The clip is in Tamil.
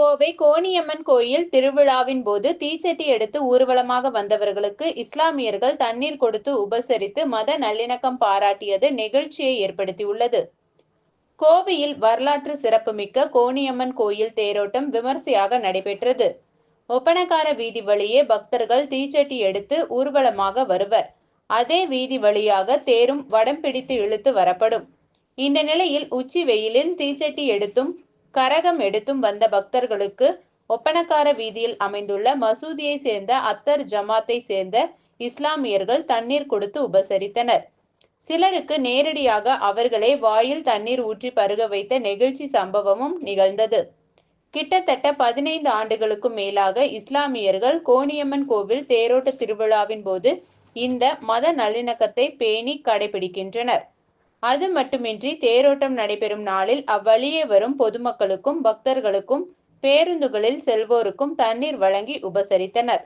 கோவை கோணியம்மன் கோயில் திருவிழாவின் போது தீச்சட்டி எடுத்து ஊர்வலமாக வந்தவர்களுக்கு இஸ்லாமியர்கள் தண்ணீர் கொடுத்து உபசரித்து மத நல்லிணக்கம் பாராட்டியது நெகிழ்ச்சியை ஏற்படுத்தியுள்ளது. கோவையில் வரலாற்று சிறப்புமிக்க கோணியம்மன் கோயில் தேரோட்டம் விமர்சையாக நடைபெற்றது. ஒப்பனக்கார வீதி வழியே பக்தர்கள் தீச்சட்டி எடுத்து ஊர்வலமாக வருவர். அதே வீதி வழியாக தேரும் வடம் பிடித்து இழுத்து வரப்படும். இந்த நிலையில் உச்சி வெயிலில் தீச்சட்டி எடுத்தும் கரகம் எடுத்தும் வந்த பக்தர்களுக்கு ஒப்பனக்கார வீதியில் அமைந்துள்ள மசூதியை சேர்ந்த அத்தர் ஜமாத்தை சேர்ந்த இஸ்லாமியர்கள் தண்ணீர் கொடுத்து உபசரித்தனர். சிலருக்கு நேரடியாக அவர்களே வாயில் தண்ணீர் ஊற்றி பருக வைத்த நெகிழ்ச்சி சம்பவமும் நிகழ்ந்தது. கிட்டத்தட்ட பதினைந்து ஆண்டுகளுக்கும் மேலாக இஸ்லாமியர்கள் கோணியம்மன் கோவில் தேரோட்ட திருவிழாவின் போது இந்த மத நல்லிணக்கத்தை பேணி கடைபிடிக்கின்றனர். அது மட்டுமின்றி தேரோட்டம் நடைபெறும் நாளில் அவ்வழியே வரும் பொதுமக்களுக்கும் பக்தர்களுக்கும் பேருந்துகளில் செல்வோருக்கும் தண்ணீர் வழங்கி உபசரித்தனர்.